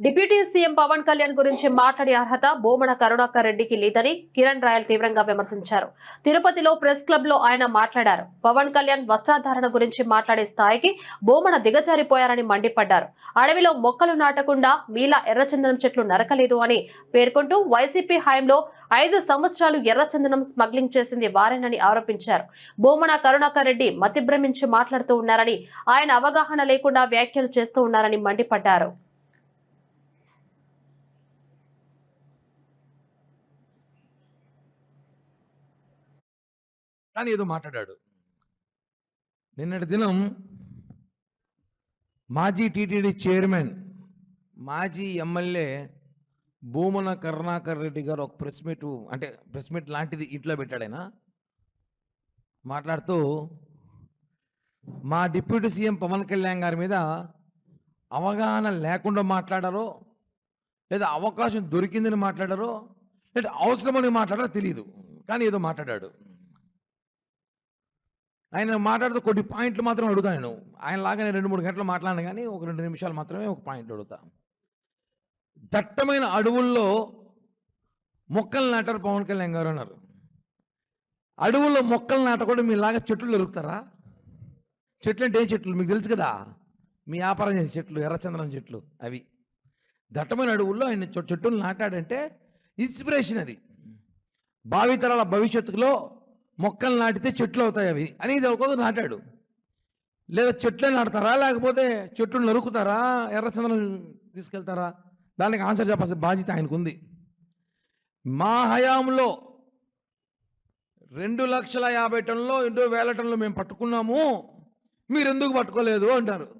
Deputy CM Pawan Kalyan గురించి మాట్లాడే అర్హత బోమన కరుణాకర్ రెడ్డికి లేదని కిరణ్ రాయల్ తీవ్రంగా విమర్శించారు. తిరుపతిలో ప్రెస్ క్లబ్లో ఆయన మాట్లాడారు. పవన్ కళ్యాణ్ వస్త్రధారణ గురించి మాట్లాడే స్థాయికి బోమన దిగజారిపోయారని మండిపడ్డారు. అడవిలో మొక్కలు నాటకుండా మీలా ఎర్రచందనం చెట్లు నరకలేదు అని పేర్కొంటూ వైసీపీ హయాంలో ఐదు సంవత్సరాలు ఎర్రచందనం స్మగ్లింగ్ చేసింది వారేనని ఆరోపించారు. బోమన కరుణాకర్ రెడ్డి మతిభ్రమించి మాట్లాడుతూ ఉన్నారని ఆయన అవగాహన లేకుండా వ్యాఖ్యలు చేస్తూ ఉన్నారని మండిపడ్డారు. కానీ ఏదో మాట్లాడాడు. నిన్నటి దినం మాజీ టీటీడీ చైర్మన్ మాజీ ఎమ్మెల్యే భూమన కరుణాకర్ రెడ్డి గారు ఒక ప్రెస్ మీట్ అంటే ప్రెస్ మీట్ లాంటిది ఇంట్లో పెట్టాడైనా మాట్లాడుతూ మా డిప్యూటీ సీఎం పవన్ కళ్యాణ్ గారి మీద అవగాహన లేకుండా మాట్లాడారో లేదా అవకాశం దొరికిందని మాట్లాడారో లేదా అవసరమని మాట్లాడారో తెలియదు కానీ ఏదో మాట్లాడాడు. ఆయన మాట్లాడుతూ కొన్ని పాయింట్లు మాత్రం అడుగుతాను నేను. ఆయన లాగానే రెండు మూడు గంటలు మాట్లాడను కానీ ఒక రెండు నిమిషాలు మాత్రమే ఒక పాయింట్ అడుగుతా. దట్టమైన అడవుల్లో మొక్కలు నాటారు పవన్ కళ్యాణ్ గారు అన్నారు. అడవుల్లో మొక్కలు నాటకుండా మీలాగా చెట్లు దొరుకుతారా? చెట్లు అంటే ఏ చెట్లు? మీకు తెలుసు కదా మీ వ్యాపారం చేసే చెట్లు ఎర్రచందనం చెట్లు అవి. దట్టమైన అడవుల్లో ఆయన చెట్టును చెట్టులు నాటాడంటే ఇన్స్పిరేషన్ అది. భావితరాల భవిష్యత్తులో మొక్కలు నాటితే చెట్లు అవుతాయి అవి అని ఇది ఒక నాటాడు. లేదా చెట్లే నాటుతారా? లేకపోతే చెట్లు నరుకుతారా? ఎర్రచందనం తీసుకెళ్తారా? దానికి ఆన్సర్ చెప్పాల్సిన బాధ్యత ఆయనకుంది. మా హయాంలో రెండు లక్షల యాభై టన్నులో ఎన్నో వేల టన్నులు మేము పట్టుకున్నాము. మీరు ఎందుకు పట్టుకోలేదు? అంటారు.